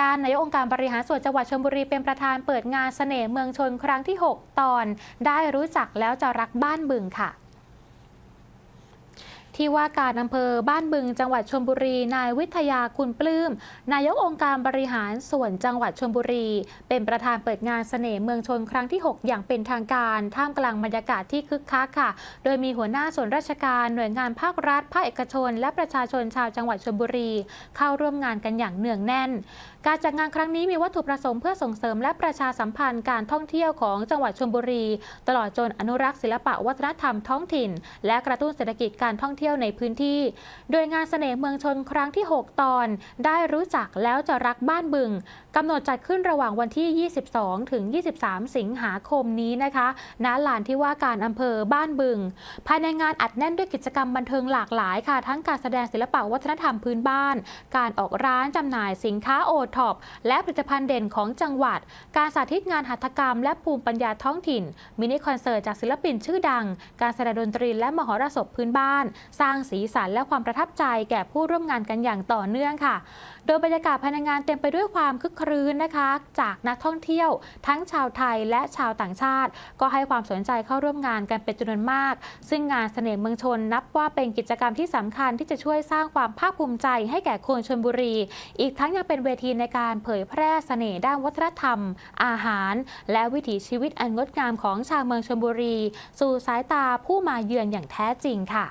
ด้านนายกองค์การบริหารส่วนจังหวัดชลบุรีเป็นประธานเปิดงานเสน่ห์เมืองชนครั้งที่ 6 ตอน ได้รู้จักแล้วจะรักบ้านบึงค่ะ ที่ว่าการอำเภอบ้านบึงจังหวัดชลบุรี นายวิทยาคุณปลื้ม นายกองค์การบริหารส่วนจังหวัดชลบุรี เป็นประธานเปิดงานเสน่ห์เมืองชนครั้งที่ 6 อย่างเป็นทางการท่ามกลางบรรยากาศที่คึกคักค่ะ โดยมีหัวหน้าส่วนราชการหน่วยงานภาครัฐภาคเอกชน และประชาชนชาวจังหวัดชลบุรี เข้าร่วมงานกันอย่างเนืองแน่น การจัดงานครั้งนี้มีวัตถุประสงค์เพื่อส่งเสริมและประชาสัมพันธ์การท่องเที่ยวของจังหวัดชลบุรี ตลอดจนอนุรักษ์ศิลปะวัฒนธรรมท้องถิ่น และกระตุ้นเศรษฐกิจการท่องเที่ยวที่ยวในพื้นที่ โดยงานเสน่ห์เมืองชนครั้งที่ 6 ตอน ได้รู้จักแล้วจะรักบ้านบึงกำหนดจัดขึ้นระหว่างวันที่ 22 ถึง 23 สิงหาคมนี้นะคะณลานที่ว่าการอำเภอบ้านบึง ภายในงานอัดแน่นด้วยกิจกรรมบันเทิงหลากหลายค่ะ ทั้งการแสดงศิลปะวัฒนธรรมพื้นบ้าน การออกร้านจำหน่ายสินค้าโอท็อปและผลิตภัณฑ์เด่นของจังหวัด การสาธิตงานหัตถกรรม และภูมิปัญญาท้องถิ่น มินิคอนเสิร์ตจากศิลปินชื่อดัง การแสดงดนตรีและมหรสพพื้นบ้านสร้างสีสันและความประทับใจแก่ผู้ร่วมงานกันอย่างต่อเนื่องค่ะ โดยบรรยากาศภายในงานเต็มไปด้วยความคึกครื้นนะคะ จากนักท่องเที่ยว ทั้งชาวไทยและชาวต่างชาติ ก็ให้ความสนใจเข้าร่วมงานกันเป็นจำนวนมาก ซึ่งงานเสน่ห์เมืองชนนับว่าเป็นกิจกรรมที่สำคัญที่จะช่วยสร้างความภาคภูมิใจให้แก่คนชลบุรี อีกทั้งยังเป็นเวทีในการเผยแพร่เสน่ห์ด้านวัฒนธรรม อาหาร และวิถีชีวิตอันงดงามของชาวเมืองชลบุรี สู่สายตาผู้มาเยือนอย่างแท้จริงค่ะ